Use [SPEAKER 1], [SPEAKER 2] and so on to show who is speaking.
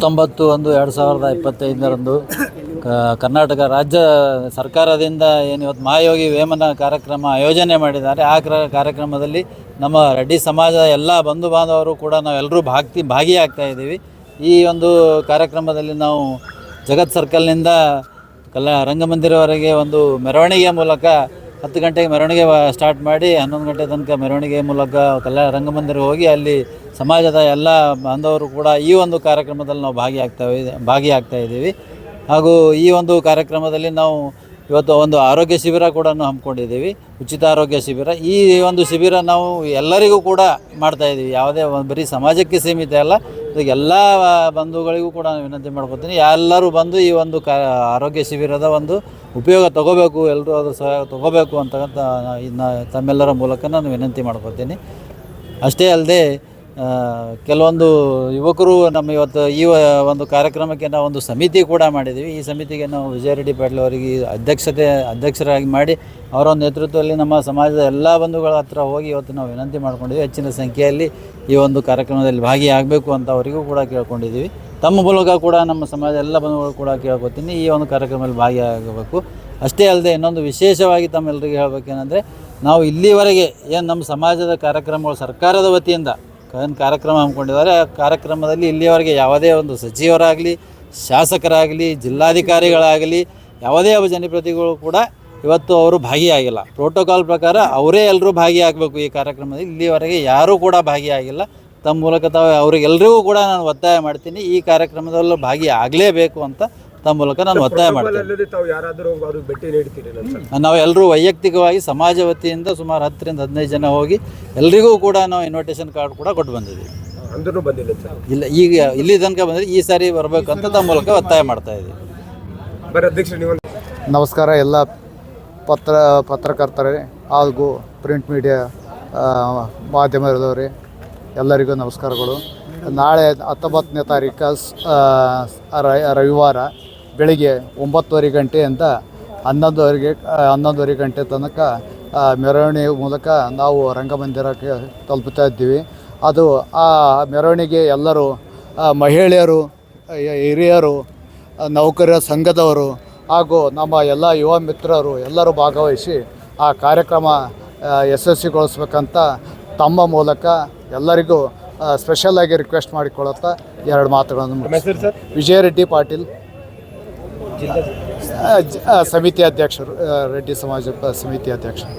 [SPEAKER 1] ಹತ್ತೊಂಬತ್ತು ಒಂದು ಎರಡು ಸಾವಿರದ ಇಪ್ಪತ್ತೈದರಂದು ಕರ್ನಾಟಕ ರಾಜ್ಯ ಸರ್ಕಾರದಿಂದ ಏನು ಇವತ್ತು ಮಹಾಯೋಗಿ ವೇಮನ ಕಾರ್ಯಕ್ರಮ ಆಯೋಜನೆ ಮಾಡಿದ್ದಾರೆ. ಆ ಕ್ರ ಕಾರ್ಯಕ್ರಮದಲ್ಲಿ ನಮ್ಮ ರೆಡ್ಡಿ ಸಮಾಜದ ಎಲ್ಲ ಬಂಧು ಬಾಂಧವರು ಕೂಡ ನಾವೆಲ್ಲರೂ ಭಾಗ್ತಿ ಭಾಗಿಯಾಗ್ತಾ ಇದ್ದೀವಿ. ಈ ಒಂದು ಕಾರ್ಯಕ್ರಮದಲ್ಲಿ ನಾವು ಜಗತ್ ಸರ್ಕಲ್ನಿಂದ ಕಲ್ಯಾ ರಂಗಮಂದಿರವರೆಗೆ ಒಂದು ಮೆರವಣಿಗೆಯ ಮೂಲಕ ಹತ್ತು ಗಂಟೆಗೆ ಮೆರವಣಿಗೆ ಸ್ಟಾರ್ಟ್ ಮಾಡಿ ಹನ್ನೊಂದು ಗಂಟೆ ತನಕ ಮೆರವಣಿಗೆ ಮೂಲಕ ಕಲ್ಯಾಣ ರಂಗಮಂದಿರ ಹೋಗಿ ಅಲ್ಲಿ ಸಮಾಜದ ಎಲ್ಲ ಬಾಂಧವರು ಕೂಡ ಈ ಒಂದು ಕಾರ್ಯಕ್ರಮದಲ್ಲಿ ನಾವು ಭಾಗಿಯಾಗ್ತಾ ಭಾಗಿಯಾಗ್ತಾ ಇದ್ದೀವಿ. ಹಾಗೂ ಈ ಒಂದು ಕಾರ್ಯಕ್ರಮದಲ್ಲಿ ನಾವು ಇವತ್ತು ಒಂದು ಆರೋಗ್ಯ ಶಿಬಿರ ಕೂಡ ಹಮ್ಮಿಕೊಂಡಿದ್ದೀವಿ, ಉಚಿತ ಆರೋಗ್ಯ ಶಿಬಿರ. ಈ ಒಂದು ಶಿಬಿರ ನಾವು ಎಲ್ಲರಿಗೂ ಕೂಡ ಮಾಡ್ತಾ ಇದ್ದೀವಿ. ಯಾವುದೇ ಬರೀ ಸಮಾಜಕ್ಕೆ ಸೀಮಿತ ಅಲ್ಲ ಎಲ್ಲ ಬಂಧುಗಳಿಗೂ ಕೂಡ ನಾನು ವಿನಂತಿ ಮಾಡ್ಕೊತೀನಿ. ಎಲ್ಲರೂ ಬಂದು ಈ ಒಂದು ಕ, ಆರೋಗ್ಯ ಶಿಬಿರದ ಒಂದು ಉಪಯೋಗ ತಗೋಬೇಕು ಎಲ್ಲರೂ ಅದು ಸಹ ತಗೋಬೇಕು ಅಂತಕ್ಕಂಥ ತಮ್ಮೆಲ್ಲರ ಮೂಲಕ ನಾನು ವಿನಂತಿ ಮಾಡ್ಕೊತೀನಿ. ಅಷ್ಟೇ ಅಲ್ಲದೆ ಕೆಲವೊಂದು ಯುವಕರು ನಮ್ಮ ಇವತ್ತು ಈ ಒಂದು ಕಾರ್ಯಕ್ರಮಕ್ಕೆ ನಾವು ಒಂದು ಸಮಿತಿ ಕೂಡ ಮಾಡಿದ್ದೀವಿ. ಈ ಸಮಿತಿಗೆ ನಾವು ವಿಜಯ ರೆಡ್ಡಿ ಪಾಟೀಲ್ ಅವರಿಗೆ ಅಧ್ಯಕ್ಷತೆ, ಅಧ್ಯಕ್ಷರಾಗಿ ಮಾಡಿ ಅವರ ನೇತೃತ್ವದಲ್ಲಿ ನಮ್ಮ ಸಮಾಜದ ಎಲ್ಲ ಬಂಧುಗಳ ಹತ್ರ ಹೋಗಿ ಇವತ್ತು ನಾವು ವಿನಂತಿ ಮಾಡ್ಕೊಂಡಿದ್ದೀವಿ. ಹೆಚ್ಚಿನ ಸಂಖ್ಯೆಯಲ್ಲಿ ಈ ಒಂದು ಕಾರ್ಯಕ್ರಮದಲ್ಲಿ ಭಾಗಿಯಾಗಬೇಕು ಅಂತ ಅವರಿಗೂ ಕೂಡ ಕೇಳ್ಕೊಂಡಿದ್ದೀವಿ. ತಮ್ಮ ಮೂಲಕ ಕೂಡ ನಮ್ಮ ಸಮಾಜ ಎಲ್ಲ ಬಂಧುಗಳು ಕೂಡ ಕೇಳ್ಕೊತೀನಿ. ಈ ಒಂದು ಕಾರ್ಯಕ್ರಮದಲ್ಲಿ ಭಾಗಿಯಾಗಬೇಕು. ಅಷ್ಟೇ ಅಲ್ಲದೆ ಇನ್ನೊಂದು ವಿಶೇಷವಾಗಿ ತಮ್ಮೆಲ್ಲರಿಗೆ ಹೇಳಬೇಕೇನೆಂದರೆ, ನಾವು ಇಲ್ಲಿವರೆಗೆ ಏನು ನಮ್ಮ ಸಮಾಜದ ಕಾರ್ಯಕ್ರಮಗಳು ಸರ್ಕಾರದ ವತಿಯಿಂದ ಕಾರ್ಯಕ್ರಮ ಹಮ್ಮಿಕೊಂಡಿದ್ದಾರೆ. ಆ ಕಾರ್ಯಕ್ರಮದಲ್ಲಿ ಇಲ್ಲಿಯವರೆಗೆ ಯಾವುದೇ ಒಂದು ಸಚಿವರಾಗಲಿ, ಶಾಸಕರಾಗಲಿ, ಜಿಲ್ಲಾಧಿಕಾರಿಗಳಾಗಲಿ ಯಾವುದೇ ಒಬ್ಬ ಜನಪ್ರತಿನಿಧಿಗಳು ಕೂಡ ಇವತ್ತು ಅವರು ಭಾಗಿಯಾಗಿಲ್ಲ. ಪ್ರೋಟೋಕಾಲ್ ಪ್ರಕಾರ ಅವರೇ ಎಲ್ಲರೂ ಭಾಗಿಯಾಗಬೇಕು ಈ ಕಾರ್ಯಕ್ರಮದಲ್ಲಿ. ಇಲ್ಲಿಯವರೆಗೆ ಯಾರೂ ಕೂಡ ಭಾಗಿಯಾಗಿಲ್ಲ. ತಮ್ಮ ಮೂಲಕ ತಾವು ಅವರಿಗೆಲ್ಲರಿಗೂ ಕೂಡ ನಾನು ಒತ್ತಾಯ ಮಾಡ್ತೀನಿ. ಈ ಕಾರ್ಯಕ್ರಮದಲ್ಲೂ ಭಾಗಿಯಾಗಲೇಬೇಕು ಅಂತ ತಮ್ಮ ಮೂಲಕ ನಾನು ಒತ್ತಾಯ ಮಾಡ್ತೀನಿ.
[SPEAKER 2] ತಾವು ಯಾರಾದರೂ ಭೇಟಿ ನೀಡ್ತೀರಿ
[SPEAKER 1] ವೈಯಕ್ತಿಕವಾಗಿ ಸಮಾಜ ವತಿಯಿಂದ ಸುಮಾರು ಹತ್ತರಿಂದ ಹದಿನೈದು ಜನ ಹೋಗಿ ಎಲ್ರಿಗೂ ಕೂಡ ನಾವು ಇನ್ವಿಟೇಷನ್ ಕಾರ್ಡ್ ಕೂಡ ಕೊಟ್ಟು ಬಂದಿದ್ದೀವಿ.
[SPEAKER 2] ಅಂದ್ರೂ ಬಂದಿಲ್ಲ ಸರ್.
[SPEAKER 1] ಇಲ್ಲ ಈಗ ಇಲ್ಲಿ ತನಕ ಬಂದರೆ ಈ ಸಾರಿ ಬರಬೇಕು ಅಂತ ತಮ್ಮ ಮೂಲಕ ಒತ್ತಾಯ ಮಾಡ್ತಾ ಇದ್ದೀವಿ.
[SPEAKER 2] ಬರೀ ಅಧ್ಯಕ್ಷ ನೀವು
[SPEAKER 3] ನಮಸ್ಕಾರ ಎಲ್ಲ ಪತ್ರ ಪತ್ರಕರ್ತರೇ ಹಾಗೂ ಪ್ರಿಂಟ್ ಮೀಡಿಯಾ ಮಾಧ್ಯಮದವರೇ ಎಲ್ಲರಿಗೂ ನಮಸ್ಕಾರಗಳು. ನಾಳೆ ಹತ್ತೊಂಬತ್ತನೇ ತಾರೀಕು ರವಿವಾರ ಬೆಳಿಗ್ಗೆ ಒಂಬತ್ತುವರೆ ಗಂಟೆಯಿಂದ ಹನ್ನೊಂದುವರೆಗೆ ಹನ್ನೊಂದುವರೆ ಗಂಟೆ ತನಕ ಮೆರವಣಿಗೆ ಮೂಲಕ ನಾವು ರಂಗಮಂದಿರಕ್ಕೆ ತಲುಪುತ್ತಾ ಇದ್ದೀವಿ. ಅದು ಆ ಮೆರವಣಿಗೆ ಎಲ್ಲರೂ ಮಹಿಳೆಯರು ಹಿರಿಯರು ನೌಕರರ ಸಂಘದವರು ಹಾಗೂ ನಮ್ಮ ಎಲ್ಲ ಯುವ ಮಿತ್ರರು ಎಲ್ಲರೂ ಭಾಗವಹಿಸಿ ಆ ಕಾರ್ಯಕ್ರಮ ಯಶಸ್ವಿಗೊಳಿಸ್ಬೇಕಂತ ತಮ್ಮ ಮೂಲಕ ಎಲ್ಲರಿಗೂ ಸ್ಪೆಷಲಾಗಿ ರಿಕ್ವೆಸ್ಟ್ ಮಾಡಿಕೊಳ್ಳುತ್ತಾ ಎರಡು ಮಾತುಗಳನ್ನು ವಿಜಯ ರೆಡ್ಡಿ ಪಾಟೀಲ್. ಸಮಿತಿ ಅಧ್ಯಕ್ಷರು ರೆಡ್ಡಿ ಸಮಾಜ ಸಮಿತಿ ಅಧ್ಯಕ್ಷರು.